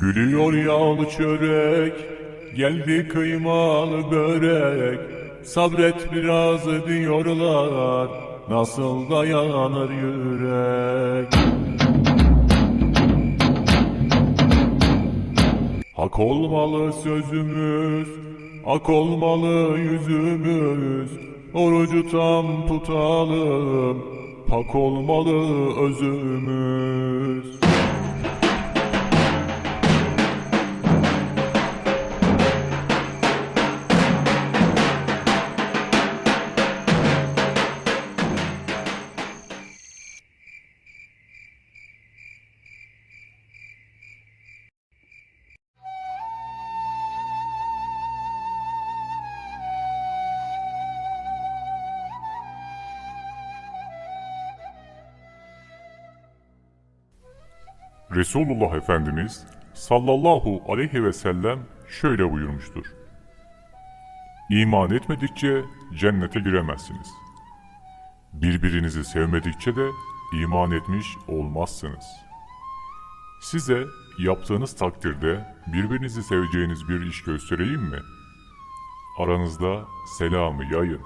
Gülüyor yağlı çörek, geldi kıymalı börek. Sabret biraz diyorlar, nasıl dayanır yürek? Hak olmalı sözümüz, hak olmalı yüzümüz. Orucu tam tutalım, pak olmalı özümüz. Resulullah Efendimiz sallallahu aleyhi ve sellem şöyle buyurmuştur. İman etmedikçe cennete giremezsiniz. Birbirinizi sevmedikçe de iman etmiş olmazsınız. Size yaptığınız takdirde birbirinizi seveceğiniz bir iş göstereyim mi? Aranızda selamı yayın.